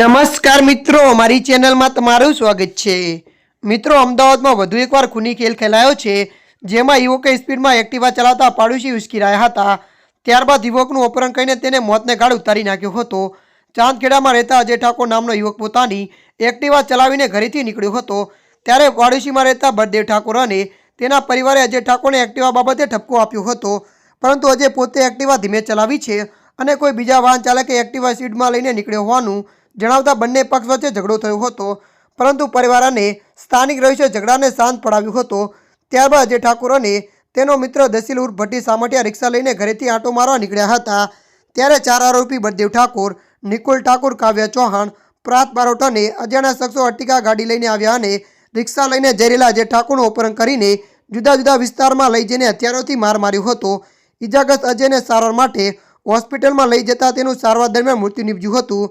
નમસ્કાર મિત્રો મારી ચેનલમાં તમારું સ્વાગત છે. મિત્રો, અમદાવાદમાં વધુ એકવાર ખૂની ખેલ ખેલાયો છે, જેમાં યુવકે સ્પીડમાં એક્ટિવા ચલાવતા પાડોશી ઉશ્કી રહ્યા હતા. ત્યારબાદ યુવકનું અપહરણ કરીને તેને મોતને ગાળ ઉતારી નાખ્યો હતો. ચાંદખેડામાં રહેતા અજય ઠાકોર નામનો યુવક પોતાની એક્ટિવા ચલાવીને ઘરેથી નીકળ્યો હતો. ત્યારે પાડોશીમાં રહેતા બળદેવ ઠાકોર અને તેના પરિવારે અજય ઠાકોરને એક્ટિવા બાબતે ઠપકો આપ્યો હતો. પરંતુ અજય પોતે એક્ટિવા ધીમે ચલાવી છે અને કોઈ બીજા વાહન ચાલકે એક્ટિવા સ્પીડમાં લઈને નીકળ્યો હોવાનું જણાવતા બંને પક્ષ વચ્ચે ઝઘડો થયો હતો. પરંતુ પરિવાર અને સ્થાનિક રહીશોએ ઝઘડાને શાંત પડાવ્યો હતો. ત્યારબાદ અજય ઠાકુર અને તેનો મિત્ર દસીલ ઉર્ફ ભટ્ટી સામઠિયા રિક્ષા લઈને ઘરેથી આંટો મારવા નીકળ્યા હતા. ત્યારે ચાર આરોપી બળદેવ ઠાકોર, નિકુલ ઠાકોર, કાવ્ય ચૌહાણ, પ્રાત બારોટ અને અજાણ્યા શખ્સો અટ્ટિકા ગાડી લઈને આવ્યા અને રિક્ષા લઈને જઈ અજય ઠાકોરનું અપહરણ કરીને જુદા જુદા વિસ્તારમાં લઈ જઈને હથિયારોથી માર માર્યો હતો. ઇજાગ્રસ્ત અજયને સારવાર માટે હોસ્પિટલમાં લઈ જતા તેનું સારવાર દરમિયાન મૃત્યુ નીપજ્યું હતું.